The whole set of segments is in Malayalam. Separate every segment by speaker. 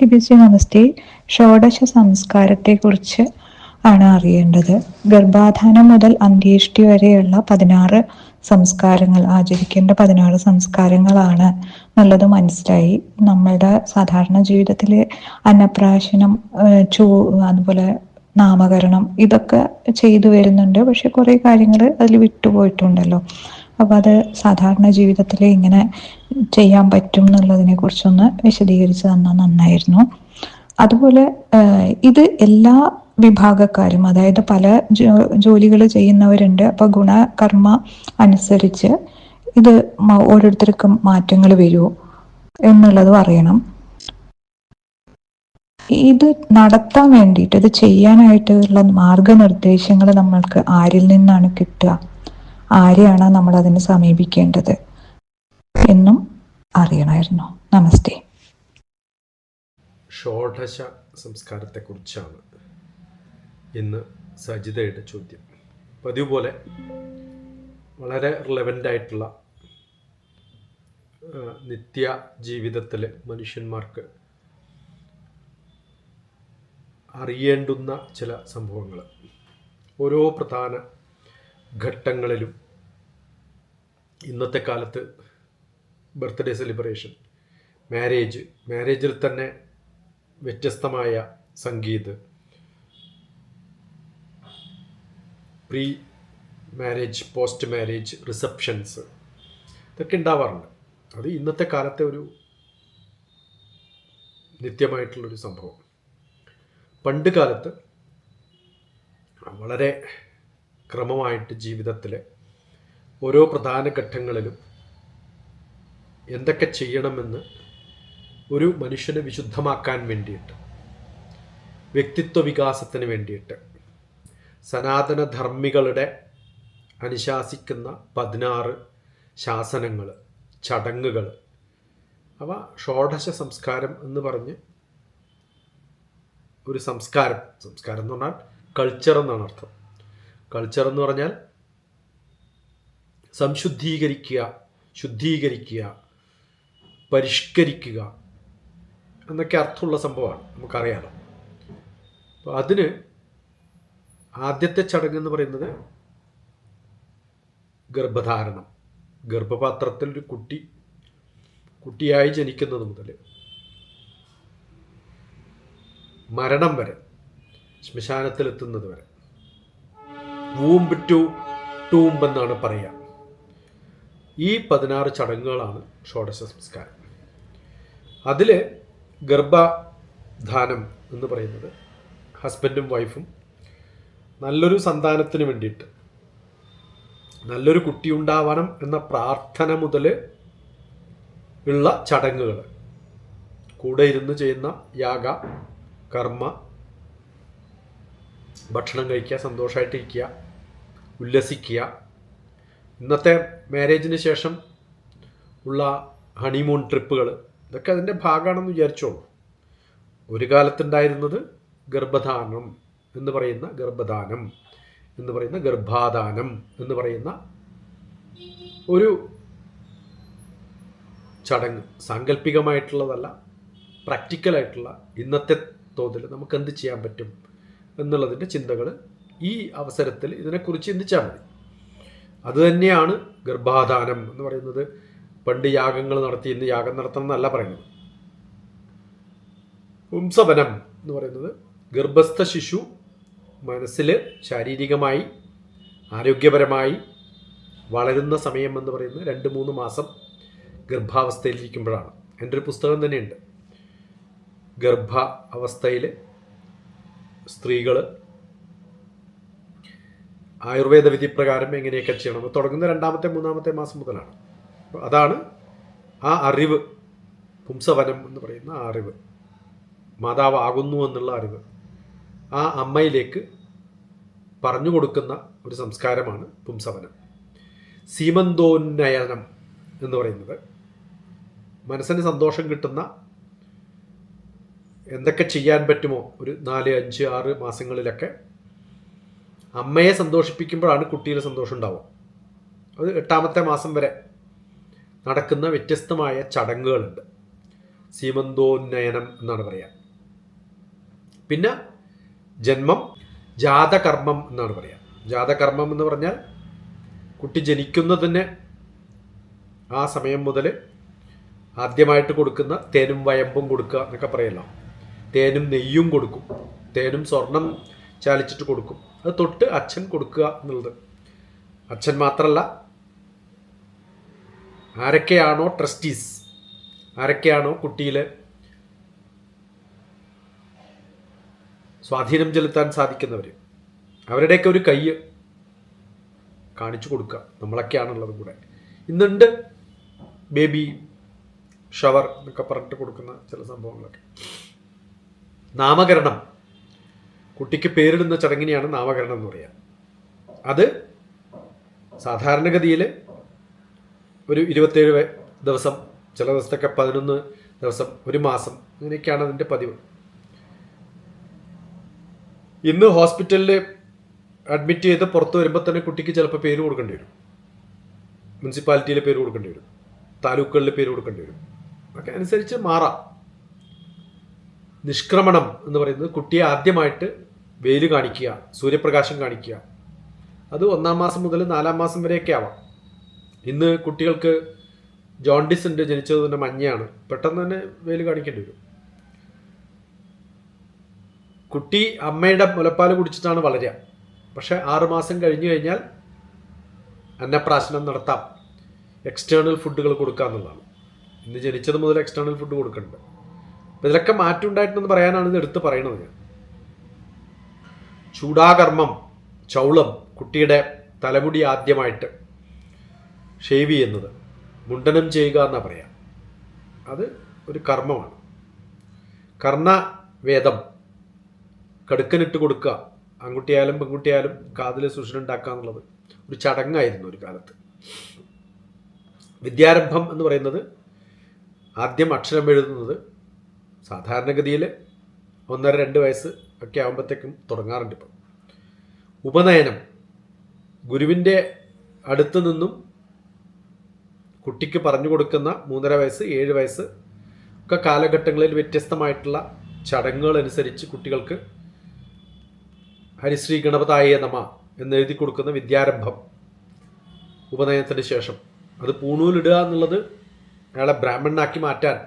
Speaker 1: ലിപിസി നമസ്തേ ഷോഡശ സംസ്കാരത്തെക്കുറിച്ച് ആണ് അറിയേണ്ടത്. ഗർഭാധാനം മുതൽ അന്ത്യേഷ്ടി വരെയുള്ള പതിനാറ് സംസ്കാരങ്ങൾ ആചരിക്കേണ്ട പതിനാറ് സംസ്കാരങ്ങളാണ് എന്നുള്ളത് മനസ്സിലായി. നമ്മളുടെ സാധാരണ ജീവിതത്തിലെ അന്നപ്രാശനം ചൂ അതുപോലെ നാമകരണം ഇതൊക്കെ ചെയ്തു വരുന്നുണ്ട്. പക്ഷെ കുറെ കാര്യങ്ങൾ അതിൽ വിട്ടുപോയിട്ടുണ്ടല്ലോ. അപ്പൊ അത് സാധാരണ ജീവിതത്തിൽ ഇങ്ങനെ ചെയ്യാൻ പറ്റും എന്നുള്ളതിനെ കുറിച്ചൊന്ന് വിശദീകരിച്ച് തന്നാൽ നന്നായിരുന്നു. അതുപോലെ ഇത് എല്ലാ വിഭാഗക്കാരും അതായത് പല ജോലികൾ ചെയ്യുന്നവരുണ്ട്. അപ്പൊ ഗുണകർമ്മ അനുസരിച്ച് ഇത് ഓരോരുത്തർക്കും മാറ്റങ്ങൾ വരുമോ എന്നുള്ളത് അറിയണം. ഇത് നടത്താൻ വേണ്ടിയിട്ട് ഇത് ചെയ്യാനായിട്ടുള്ള മാർഗനിർദ്ദേശങ്ങൾ നമ്മൾക്ക് ആരിൽ നിന്നാണ് കിട്ടുക? ആരെയാണ് നമ്മൾ അതിന് സമീപിക്കേണ്ടത് എന്നും അറിയണമായിരുന്നു. നമസ്തേ.
Speaker 2: ഷോഡശ സംസ്കാരത്തെക്കുറിച്ചാണ് ഇന്ന് സജിതയുടെ ചോദ്യം. പതിവ് പോലെ വളരെ റിലവന്റ് ആയിട്ടുള്ള നിത്യ ജീവിതത്തിൽ മനുഷ്യന്മാർക്ക് അറിയേണ്ടുന്ന ചില സംഭവങ്ങൾ. ഓരോ പ്രധാന ഘട്ടങ്ങളിലും ഇന്നത്തെ കാലത്ത് ബർത്ത്ഡേ സെലിബ്രേഷൻ മാരേജ് മാരേജിൽ തന്നെ വ്യത്യസ്തമായ Sangeet. Pre marriage post marriage receptions ഇതൊക്കെ ഉണ്ടാവാറുണ്ട്. അത് ഇന്നത്തെ കാലത്തെ ഒരു നിത്യമായിട്ടുള്ളൊരു സംഭവം പണ്ട് കാലത്ത് വളരെ ക്രമമായിട്ട് ജീവിതത്തിലെ ഓരോ പ്രധാന ഘട്ടങ്ങളിലും എന്തൊക്കെ ചെയ്യണമെന്ന് ഒരു മനുഷ്യനെ വിശുദ്ധമാക്കാൻ വേണ്ടിയിട്ട് വ്യക്തിത്വ വികാസത്തിന് വേണ്ടിയിട്ട് സനാതനധർമ്മികളുടെ അനുശാസിക്കുന്ന പതിനാറ് ശാസനങ്ങൾ ചടങ്ങുകൾ അവ ഷോഡശ സംസ്കാരം എന്ന് പറഞ്ഞ് ഒരു സംസ്കാരം സംസ്കാരം എന്ന് പറഞ്ഞാൽ കൾച്ചർ എന്നാണ് അർത്ഥം. കൾച്ചർ എന്ന് പറഞ്ഞാൽ സംശുദ്ധീകരിക്കുക ശുദ്ധീകരിക്കുക പരിഷ്കരിക്കുക എന്നൊക്കെ അർത്ഥമുള്ള സംഭവമാണ്. നമുക്കറിയാലോ. അപ്പോൾ അതിന് ആദ്യത്തെ ചടങ്ങ് എന്ന് പറയുന്നത് ഗർഭധാരണം. ഗർഭപാത്രത്തിൽ ഒരു കുട്ടി കുട്ടിയായി ജനിക്കുന്നത് മുതൽ മരണം വരെ ശ്മശാനത്തിലെത്തുന്നത് വരെ. വൂമ്പ് ടു ടൂമ്പ് എന്നാണ് പറയുക ഈ പതിനാറ് ചടങ്ങുകളാണ് ഷോഡശ സംസ്കാരം. അതിൽ ഗർഭധാനം എന്ന് പറയുന്നത് ഹസ്ബൻഡും വൈഫും നല്ലൊരു സന്താനത്തിന് വേണ്ടിയിട്ട് നല്ലൊരു കുട്ടി ഉണ്ടാവണം എന്ന പ്രാർത്ഥന മുതൽ ഉള്ള ചടങ്ങുകൾ കൂടെ ഇരുന്ന് ചെയ്യുന്ന യാഗ കർമ്മ ഭക്ഷണം കഴിക്കുക സന്തോഷമായിട്ടിരിക്കുക ഉല്ലസിക്കുക. ഇന്നത്തെ മാരേജിന് ശേഷം ഉള്ള ഹണിമൂൺ ട്രിപ്പുകൾ ഇതൊക്കെ അതിന്റെ ഭാഗമാണെന്ന് വിചാരിച്ചോളൂ. ഒരു കാലത്തുണ്ടായിരുന്നത് ഗർഭധാനം എന്ന് പറയുന്ന ഗർഭദാനം എന്ന് പറയുന്ന ഗർഭാധാനം എന്ന് പറയുന്ന ഒരു ചടങ്ങ്. സാങ്കല്പികമായിട്ടുള്ളതല്ല പ്രാക്ടിക്കലായിട്ടുള്ള ഇന്നത്തെ തോതിൽ നമുക്ക് എന്ത് ചെയ്യാൻ പറ്റും? എന്നുള്ളതിന്റെ ചിന്തകൾ ഈ അവസരത്തിൽ ഇതിനെക്കുറിച്ച് ചിന്തിച്ചാൽ മതി. അതുതന്നെയാണ് ഗർഭാധാനം എന്ന് പറയുന്നത്. പണ്ട് യാഗങ്ങൾ നടത്തി ഇന്ന് യാഗം നടത്തണം എന്നല്ല പറയുന്നത്. പുംസവനം എന്ന് പറയുന്നത് ഗർഭസ്ഥ ശിശു മനസ്സിൽ ശാരീരികമായി ആരോഗ്യപരമായി വളരുന്ന സമയം എന്ന് പറയുന്നത് രണ്ട് മൂന്ന് മാസം ഗർഭാവസ്ഥയിലിരിക്കുമ്പോഴാണ്. എന്റെ ഒരു പുസ്തകം തന്നെയുണ്ട്. ഗർഭ അവസ്ഥയിൽ സ്ത്രീകൾ ആയുർവേദ വിധി പ്രകാരം എങ്ങനെയൊക്കെ ചെയ്യണം തുടങ്ങുന്ന രണ്ടാമത്തെ മൂന്നാമത്തെ മാസം മുതലാണ്. അതാണ് ആ അറിവ് പുംസവനം എന്ന് പറയുന്ന ആ അറിവ്. മാതാവ് ആകുന്നു എന്നുള്ള അറിവ്. ആ അമ്മയിലേക്ക് പറഞ്ഞു കൊടുക്കുന്ന ഒരു സംസ്കാരമാണ് പുംസവനം. സീമന്തോന്നയനം എന്ന് പറയുന്നത്. മനസ്സിന് സന്തോഷം കിട്ടുന്ന എന്തൊക്കെ ചെയ്യാൻ പറ്റുമോ? ഒരു നാല് അഞ്ച് ആറ് മാസങ്ങളിലൊക്കെ. അമ്മയെ സന്തോഷിപ്പിക്കുമ്പോഴാണ് കുട്ടിയിൽ സന്തോഷം ഉണ്ടാവുക. അത് എട്ടാമത്തെ മാസം വരെ നടക്കുന്ന വ്യത്യസ്തമായ ചടങ്ങുകളുണ്ട്. സീമന്തോന്നയനം എന്നാണ് പറയുക പിന്നെ ജന്മം ജാതകർമ്മം എന്നാണ് പറയുക ജാതകർമ്മം എന്ന് പറഞ്ഞാൽ കുട്ടി ജനിക്കുന്നതിന് ആ സമയം മുതൽ ആദ്യമായിട്ട് കൊടുക്കുന്ന തേനും വയമ്പും കൊടുക്കുക എന്നൊക്കെ പറയല്ലോ. തേനും നെയ്യും കൊടുക്കും. തേനും സ്വർണം ചാലിച്ചിട്ട് കൊടുക്കും. അത് തൊട്ട് അച്ഛൻ കൊടുക്കുക എന്നുള്ളത്. അച്ഛൻ മാത്രമല്ല ആരൊക്കെയാണോ ട്രസ്റ്റീസ് ആരൊക്കെയാണോ കുട്ടിയിൽ സ്വാധീനം ചെലുത്താൻ സാധിക്കുന്നവർ അവരുടെയൊക്കെ ഒരു കൈ കാണിച്ചു കൊടുക്കുക. നമ്മളൊക്കെയാണുള്ളത് കൂടെ. ഇന്നുണ്ട് ബേബി ഷവർ എന്നൊക്കെ പറഞ്ഞിട്ട് കൊടുക്കുന്ന ചില സംഭവങ്ങളൊക്കെ. നാമകരണം. കുട്ടിക്ക് പേരിടുന്ന ചടങ്ങിനെയാണ് നാമകരണം എന്ന് പറയുക അത് സാധാരണഗതിയിൽ ഒരു ഇരുപത്തേഴ് ദിവസം ചില ദിവസത്തൊക്കെ പതിനൊന്ന് ദിവസം ഒരു മാസം അങ്ങനെയൊക്കെയാണ് അതിന്റെ പതിവ്. ഇന്ന് ഹോസ്പിറ്റലിൽ അഡ്മിറ്റ് ചെയ്ത് പുറത്ത് വരുമ്പോൾ തന്നെ കുട്ടിക്ക് ചിലപ്പോൾ പേര് കൊടുക്കേണ്ടി വരും. മുനിസിപ്പാലിറ്റിയിൽ പേര് കൊടുക്കേണ്ടി വരും. താലൂക്കുകളിൽ പേര് കൊടുക്കേണ്ടി വരും. ഒക്കെ അനുസരിച്ച് മാറാം. നിഷ്ക്രമണം എന്ന് പറയുന്നത് കുട്ടിയെ ആദ്യമായിട്ട് വെയിൽ കാണിക്കുക സൂര്യപ്രകാശം കാണിക്കുക. അത് ഒന്നാം മാസം മുതൽ നാലാം മാസം വരെയൊക്കെ ആവാം. ഇന്ന് കുട്ടികൾക്ക് ജോണ്ടിസ് ഉണ്ട് ജനിച്ചത് തന്നെ മഞ്ഞയാണ്. പെട്ടെന്ന് തന്നെ വെയിൽ കാണിക്കേണ്ടി വരും. കുട്ടി അമ്മയുടെ മുലപ്പാൽ കുടിച്ചിട്ടാണ് വളരുക. പക്ഷെ ആറുമാസം കഴിഞ്ഞു കഴിഞ്ഞാൽ അന്നപ്രാശനം നടത്താം. എക്സ്റ്റേണൽ ഫുഡുകൾ കൊടുക്കുക എന്നുള്ളതാണ് ഇന്ന് ജനിച്ചത് മുതൽ എക്സ്റ്റേണൽ ഫുഡ് കൊടുക്കുന്നുണ്ട് അപ്പം ഇതിലൊക്കെ മാറ്റം ഉണ്ടായിട്ടുണ്ടെന്ന് പറയാനാണ് ഇത് എടുത്ത് പറയണത് ഞാൻ. ചൂടാകർമ്മം ചൗളം കുട്ടിയുടെ തലമുടി ആദ്യമായിട്ട് ഷേവ് ചെയ്യുന്നത്. മുണ്ടനം ചെയ്യുക എന്നാ പറയാം. അത് ഒരു കർമ്മമാണ്. കർണവേദം കടുക്കനിട്ട് കൊടുക്കുക ആൺകുട്ടിയായാലും പെൺകുട്ടിയായാലും കാതിൽ സുഷിനുണ്ടാക്കുക എന്നുള്ളത് ഒരു ചടങ്ങായിരുന്നു ഒരു കാലത്ത്. വിദ്യാരംഭം എന്ന് പറയുന്നത് ആദ്യം അക്ഷരം എഴുതുന്നത് സാധാരണഗതിയിൽ ഒന്നര രണ്ട് വയസ്സ് ഒക്കെ ആകുമ്പോഴത്തേക്കും തുടങ്ങാറുണ്ട് ഇപ്പം. ഉപനയനം. ഗുരുവിന്റെ അടുത്ത് നിന്നും കുട്ടിക്ക് പറഞ്ഞു കൊടുക്കുന്ന മൂന്നര വയസ്സ് ഏഴ് വയസ്സ് ഒക്കെ കാലഘട്ടങ്ങളിൽ വ്യത്യസ്തമായിട്ടുള്ള ചടങ്ങുകൾ അനുസരിച്ച് കുട്ടികൾക്ക് ഹരിശ്രീ ഗണപതായ നമ എന്ന് എഴുതി കൊടുക്കുന്ന വിദ്യാരംഭം ഉപനയനത്തിന് ശേഷം. അത് പൂണൂലിടുക എന്നുള്ളത് അയാളെ ബ്രാഹ്മണനാക്കി മാറ്റാൻ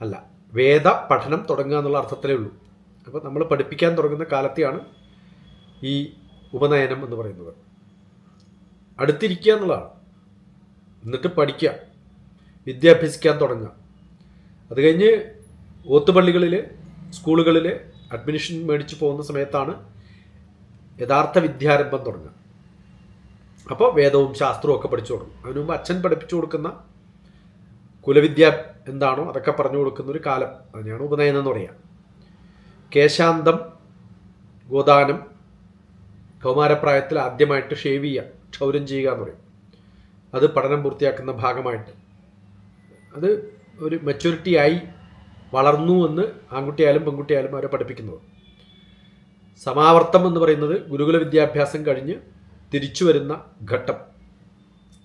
Speaker 2: അല്ല. വേദ പഠനം തുടങ്ങുക എന്നുള്ള അർത്ഥത്തിലേ ഉള്ളൂ. അപ്പോൾ നമ്മൾ പഠിപ്പിക്കാൻ തുടങ്ങുന്ന കാലത്തെയാണ് ഈ ഉപനയനം എന്ന് പറയുന്നത്. അടുത്തിരിക്കുക എന്നുള്ളതാണ്. എന്നിട്ട് പഠിക്കുക വിദ്യ അഭ്യസിക്കാൻ തുടങ്ങുക. അത് കഴിഞ്ഞ് ഓത്തുപള്ളികളിൽ സ്കൂളുകളിൽ അഡ്മിഷൻ മേടിച്ച് പോകുന്ന സമയത്താണ് യഥാർത്ഥ വിദ്യാരംഭം തുടങ്ങുക. അപ്പോൾ വേദവും ശാസ്ത്രവും ഒക്കെ പഠിച്ചു തുടങ്ങും. അതിനു മുമ്പ് അച്ഛൻ പഠിപ്പിച്ചു കൊടുക്കുന്ന കുലവിദ്യ എന്താണോ അതൊക്കെ പറഞ്ഞു കൊടുക്കുന്ന ഒരു കാലം. അതിനെയാണ് ഉപനയനം എന്ന് പറയുക കേശാന്തം ഗോദാനം കൗമാരപ്രായത്തിൽ ആദ്യമായിട്ട് ഷേവ് ചെയ്യുക ക്ഷൗരം ചെയ്യുക എന്ന് പറയും. അത് പഠനം പൂർത്തിയാക്കുന്ന ഭാഗമായിട്ട്. അത് ഒരു മെച്യൂരിറ്റി ആയി വളർന്നു എന്ന് ആൺകുട്ടിയായാലും പെൺകുട്ടിയായാലും അവരെ പഠിപ്പിക്കുന്നത്. സമാവർത്തം എന്ന് പറയുന്നത് ഗുരുകുല വിദ്യാഭ്യാസം കഴിഞ്ഞ് തിരിച്ചു വരുന്ന ഘട്ടം.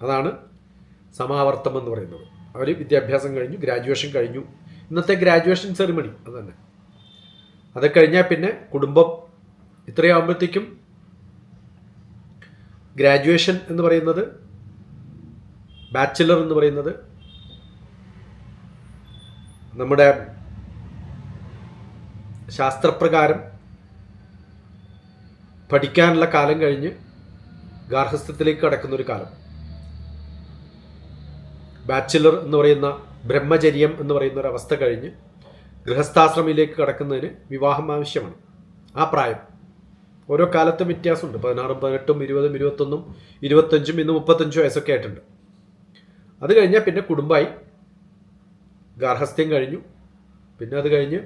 Speaker 2: അതാണ് സമാവർത്തം എന്ന് പറയുന്നത്. അവർ വിദ്യാഭ്യാസം കഴിഞ്ഞു ഗ്രാജുവേഷൻ കഴിഞ്ഞു. ഇന്നത്തെ ഗ്രാജുവേഷൻ സെറിമണി അത് തന്നെ അത് കഴിഞ്ഞാൽ പിന്നെ കുടുംബം. ഇത്രയാകുമ്പോഴത്തേക്കും ഗ്രാജുവേഷൻ എന്ന് പറയുന്നത് ബാച്ചിലർ എന്ന് പറയുന്നത് നമ്മുടെ ശാസ്ത്രപ്രകാരം പഠിക്കാനുള്ള കാലം കഴിഞ്ഞ് ഗാർഹസ്ഥ്യത്തിലേക്ക് കടക്കുന്ന ഒരു കാലം. ബാച്ചിലർ എന്ന് പറയുന്ന ബ്രഹ്മചര്യം എന്ന് പറയുന്ന ഒരു അവസ്ഥ കഴിഞ്ഞ് ഗൃഹസ്ഥാശ്രമയിലേക്ക് കടക്കുന്നതിന് വിവാഹം ആവശ്യമാണ്. ആ പ്രായം. ഓരോ കാലത്തും വ്യത്യാസമുണ്ട്. പതിനാറും പതിനെട്ടും ഇരുപതും ഇരുപത്തൊന്നും ഇരുപത്തഞ്ചും ഇന്ന് മുപ്പത്തഞ്ചും വയസ്സൊക്കെ ആയിട്ടുണ്ട്. അത് കഴിഞ്ഞാൽ പിന്നെ കുടുംബമായി ഗാർഹസ്ഥ്യം കഴിഞ്ഞു. പിന്നെ അത് കഴിഞ്ഞ്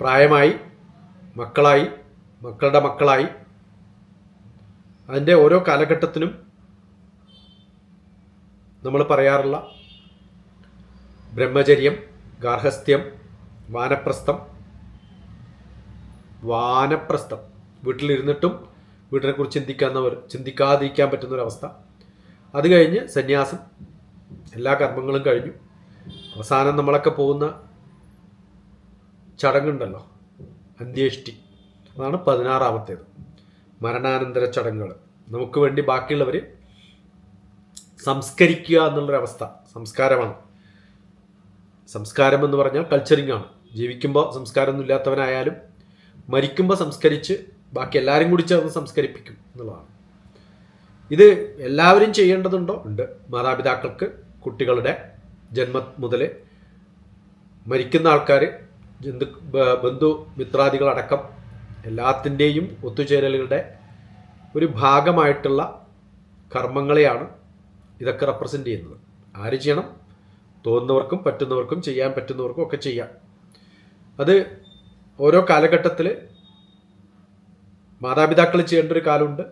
Speaker 2: പ്രായമായി. മക്കളായി. മക്കളുടെ മക്കളായി. അതിന്റെ ഓരോ കാലഘട്ടത്തിനും നമ്മൾ പറയാറുള്ള ബ്രഹ്മചര്യം ഗാർഹസ്ഥ്യം വാനപ്രസ്ഥം വാനപ്രസ്ഥം. വീട്ടിലിരുന്നിട്ടും വീട്ടിനെക്കുറിച്ച് ചിന്തിക്കാവുന്നവർ ചിന്തിക്കാതിരിക്കാൻ പറ്റുന്നൊരവസ്ഥ. അത് കഴിഞ്ഞ് സന്യാസം. എല്ലാ കർമ്മങ്ങളും കഴിഞ്ഞു. അവസാനം നമ്മളൊക്കെ പോകുന്ന ചടങ്ങുണ്ടല്ലോ. അന്ത്യേഷ്ടി. അതാണ് പതിനാറാമത്തേത്. മരണാനന്തര ചടങ്ങുകൾ. നമുക്ക് വേണ്ടി ബാക്കിയുള്ളവർ സംസ്കരിക്കുക എന്നുള്ളൊരവസ്ഥ. സംസ്കാരമാണ്. സംസ്കാരം എന്ന് പറഞ്ഞാൽ കൾച്ചറിങ് ആണ്. ജീവിക്കുമ്പോൾ സംസ്കാരമൊന്നും ഇല്ലാത്തവനായാലും മരിക്കുമ്പോൾ സംസ്കരിച്ച് ബാക്കി എല്ലാവരും കൂടി ചേർന്ന് സംസ്കരിപ്പിക്കും എന്നുള്ളതാണ്. ഇത് എല്ലാവരും ചെയ്യേണ്ടതുണ്ടോ? ഉണ്ട്. മാതാപിതാക്കൾക്ക് കുട്ടികളുടെ ജന്മ മുതൽ മരിക്കുന്ന ആൾക്കാർ ജന്തു ബന്ധു മിത്രാദികളടക്കം എല്ലാത്തിന്റെയും ഒത്തുചേരലുകളുടെ ഒരു ഭാഗമായിട്ടുള്ള കർമ്മങ്ങളെയാണ് ഇതൊക്കെ റെപ്രസെന്റ് ചെയ്യുന്നത്. ആര് ചെയ്യണം? തോന്നുന്നവർക്കും പറ്റുന്നവർക്കും ചെയ്യാൻ പറ്റുന്നവർക്കും ഒക്കെ ചെയ്യാം. അത് ഓരോ കാലഘട്ടത്തിൽ മാതാപിതാക്കൾ ചെയ്യേണ്ട ഒരു കാലമുണ്ട്.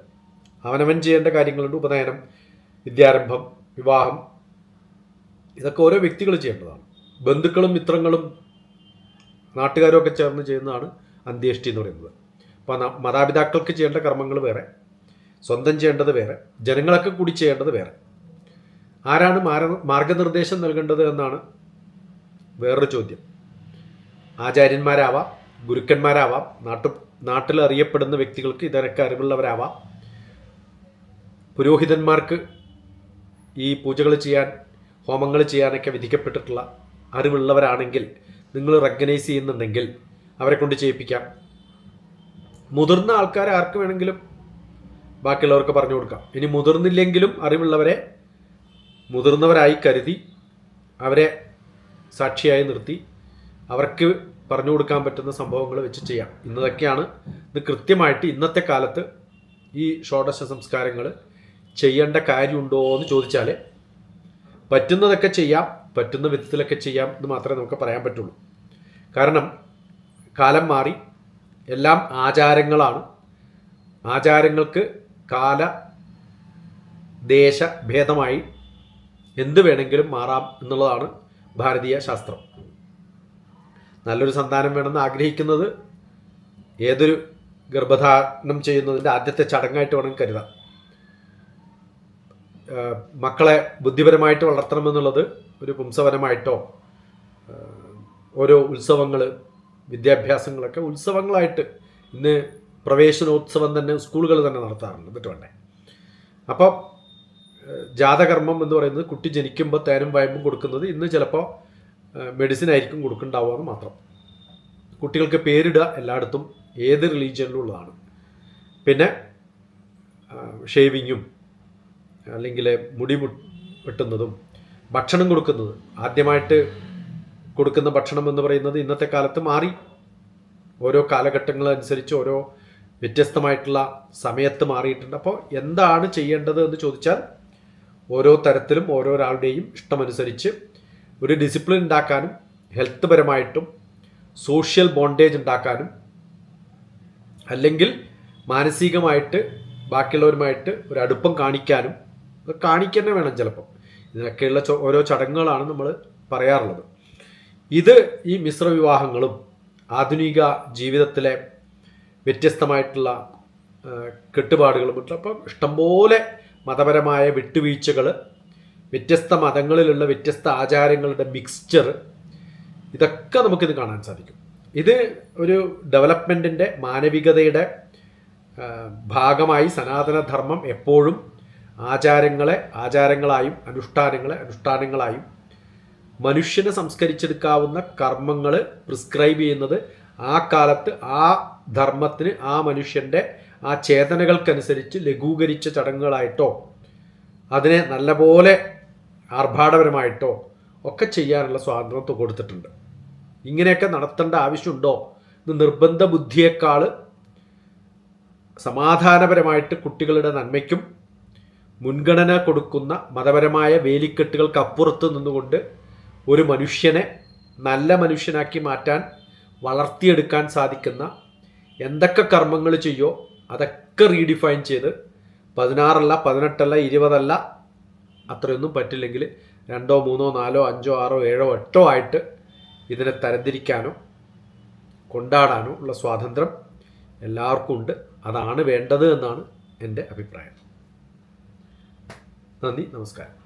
Speaker 2: അവനവൻ ചെയ്യേണ്ട കാര്യങ്ങളുണ്ട്. ഉപനയനം വിദ്യാരംഭം വിവാഹം. ഇതൊക്കെ ഓരോ വ്യക്തികൾ ചെയ്യേണ്ടതാണ്. ബന്ധുക്കളും മിത്രങ്ങളും നാട്ടുകാരും ഒക്കെ ചേർന്ന് ചെയ്യുന്നതാണ് അന്ത്യേഷ്ടി എന്ന് പറയുന്നത്. അപ്പോൾ മാതാപിതാക്കൾക്ക് ചെയ്യേണ്ട കർമ്മങ്ങൾ വേറെ. സ്വന്തം ചെയ്യേണ്ടത് വേറെ. ജനങ്ങളൊക്കെ കൂടി ചെയ്യേണ്ടത് വേറെ. ആരാണ് മാർഗനിർദ്ദേശം നൽകേണ്ടത് എന്നാണ് വേറൊരു ചോദ്യം. ആചാര്യന്മാരാവാം ഗുരുക്കന്മാരാവാം നാട്ടു നാട്ടിൽ അറിയപ്പെടുന്ന വ്യക്തികൾക്ക് ഇതരൊക്കെ അറിവുള്ളവരാവാം. പുരോഹിതന്മാർക്ക് ഈ പൂജകൾ ചെയ്യാൻ ഹോമങ്ങൾ ചെയ്യാനൊക്കെ വിധിക്കപ്പെട്ടിട്ടുള്ള അറിവുള്ളവരാണെങ്കിൽ നിങ്ങൾ റെക്കഗ്നൈസ് ചെയ്യുന്നുണ്ടെങ്കിൽ അവരെ കൊണ്ട് ചെയ്യിപ്പിക്കാം. മുതിർന്ന ആൾക്കാർ ആർക്ക് വേണമെങ്കിലും ബാക്കിയുള്ളവർക്ക് പറഞ്ഞു കൊടുക്കാം. ഇനി മുതിർന്നില്ലെങ്കിലും അറിവുള്ളവരെ മുതിർന്നവരായി കരുതി അവരെ സാക്ഷിയായി നിർത്തി അവർക്ക് പറഞ്ഞു കൊടുക്കാൻ പറ്റുന്ന സംഭവങ്ങൾ വെച്ച് ചെയ്യാം. ഇന്നതൊക്കെയാണ് ഇത് കൃത്യമായിട്ട് ഇന്നത്തെ കാലത്ത് ഈ ഷോഡശ സംസ്കാരങ്ങൾ ചെയ്യേണ്ട കാര്യമുണ്ടോ എന്ന് ചോദിച്ചാൽ പറ്റുന്നതൊക്കെ ചെയ്യാം പറ്റുന്ന വിധത്തിലൊക്കെ ചെയ്യാം എന്ന് മാത്രമേ നമുക്ക് പറയാൻ പറ്റുള്ളൂ. കാരണം കാലം മാറി എല്ലാം ആചാരങ്ങളാണ്. ആചാരങ്ങൾക്ക് കാല ദേശ ഭേദമായി എന്ത് വേണമെങ്കിലും മാറാം എന്നുള്ളതാണ് ഭാരതീയ ശാസ്ത്രം. നല്ലൊരു സന്താനം വേണമെന്ന് ആഗ്രഹിക്കുന്നത് ഏതൊരു ഗർഭധാരണം ചെയ്യുന്നതിന്റെ ആദ്യത്തെ ചടങ്ങായിട്ട് വേണം കരുതാം മക്കളെ ബുദ്ധിപരമായിട്ട് വളർത്തണമെന്നുള്ളത് ഒരു പുംസവനമായിട്ടോ ഓരോ ഉത്സവങ്ങൾ വിദ്യാഭ്യാസങ്ങളൊക്കെ ഉത്സവങ്ങളായിട്ട് ഇന്ന് പ്രവേശനോത്സവം തന്നെ സ്കൂളുകൾ തന്നെ നടത്താറുണ്ട്. എന്നിട്ട് വേണ്ടേ? അപ്പോൾ ഏഹ് ജാതകർമ്മം എന്ന് പറയുന്നത് കുട്ടി ജനിക്കുമ്പോൾ തേനും വയമ്പും കൊടുക്കുന്നത് ഇന്ന് ചിലപ്പോൾ മെഡിസിൻ ആയിരിക്കും കൊടുക്കുന്നുണ്ടാവുക എന്ന് മാത്രം. കുട്ടികൾക്ക് പേരിടുക എല്ലായിടത്തും ഏത് റിലീജിയനിലും ഉള്ളതാണ്. പിന്നെ ഷേവിങ്ങും അല്ലെങ്കിൽ മുടി വെട്ടുന്നതും ഭക്ഷണം കൊടുക്കുന്നത്. ആദ്യമായിട്ട് കൊടുക്കുന്ന ഭക്ഷണം എന്ന് പറയുന്നത് ഇന്നത്തെ കാലത്ത് മാറി. ഓരോ കാലഘട്ടങ്ങളനുസരിച്ച് ഓരോ വ്യത്യസ്തമായിട്ടുള്ള സമയത്ത് മാറിയിട്ടുണ്ട്. അപ്പോൾ എന്താണ് ചെയ്യേണ്ടത് എന്ന് ചോദിച്ചാൽ ഓരോ തരത്തിലും ഓരോരാളുടെയും ഇഷ്ടമനുസരിച്ച് ഒരു ഡിസിപ്ലിൻ ഉണ്ടാക്കാനും ഹെൽത്ത് പരമായിട്ടും സോഷ്യൽ ബോണ്ടേജ് ഉണ്ടാക്കാനും അല്ലെങ്കിൽ മാനസികമായിട്ട് ബാക്കിയുള്ളവരുമായിട്ട് ഒരു അടുപ്പം കാണിക്കാനും കാണിക്കുക വേണം ചിലപ്പം. ഇതിനൊക്കെയുള്ള ഓരോ ചടങ്ങുകളാണ് നമ്മൾ പറയാറുള്ളത്. ഇത് ഈ മിശ്ര വിവാഹങ്ങളും ആധുനിക ജീവിതത്തിലെ വ്യത്യസ്തമായിട്ടുള്ള കെട്ടുപാടുകളും അപ്പം ഇഷ്ടംപോലെ മതപരമായ വിട്ടുവീഴ്ചകൾ വ്യത്യസ്ത മതങ്ങളിലുള്ള വ്യത്യസ്ത ആചാരങ്ങളുടെ മിക്സ്ചർ ഇതൊക്കെ നമുക്കിത് കാണാൻ സാധിക്കും. ഇത് ഒരു ഡെവലപ്മെന്റിന്റെ മാനവികതയുടെ ഭാഗമായി സനാതനധർമ്മം എപ്പോഴും ആചാരങ്ങളെ ആചാരങ്ങളായും അനുഷ്ഠാനങ്ങളെ അനുഷ്ഠാനങ്ങളായും മനുഷ്യനെ സംസ്കരിച്ചെടുക്കാവുന്ന കർമ്മങ്ങൾ പ്രിസ്ക്രൈബ് ചെയ്യുന്നത് ആ കാലത്ത് ആ ധർമ്മത്തിന് ആ മനുഷ്യന്റെ ആ ചേതനകൾക്കനുസരിച്ച് ലഘൂകരിച്ച ചടങ്ങുകളായിട്ടോ അതിനെ നല്ലപോലെ ആർഭാടപരമായിട്ടോ ഒക്കെ ചെയ്യാനുള്ള സ്വാതന്ത്ര്യം കൊടുത്തിട്ടുണ്ട്. ഇങ്ങനെയൊക്കെ നടത്തേണ്ട ആവശ്യമുണ്ടോ? എന്ന് നിർബന്ധ ബുദ്ധിയേക്കാൾ സമാധാനപരമായിട്ട് കുട്ടികളുടെ നന്മയ്ക്കും മുൻഗണന കൊടുക്കുന്ന മതപരമായ വേലിക്കെട്ടുകൾക്കപ്പുറത്ത് നിന്നുകൊണ്ട് ഒരു മനുഷ്യനെ നല്ല മനുഷ്യനാക്കി മാറ്റാൻ വളർത്തിയെടുക്കാൻ സാധിക്കുന്ന എന്തൊക്കെ കർമ്മങ്ങൾ ചെയ്യോ അതൊക്കെ റീഡിഫൈൻ ചെയ്ത് പതിനാറല്ല പതിനെട്ടല്ല ഇരുപതല്ല അത്രയൊന്നും പറ്റില്ലെങ്കിൽ രണ്ടോ മൂന്നോ നാലോ അഞ്ചോ ആറോ ഏഴോ എട്ടോ ആയിട്ട് ഇതിനെ തരംതിരിക്കാനോ കൊണ്ടാടാനോ ഉള്ള സ്വാതന്ത്ര്യം എല്ലാവർക്കും ഉണ്ട്. അതാണ് വേണ്ടത് എന്നാണ് എന്റെ അഭിപ്രായം. നന്ദി നമസ്കാരം.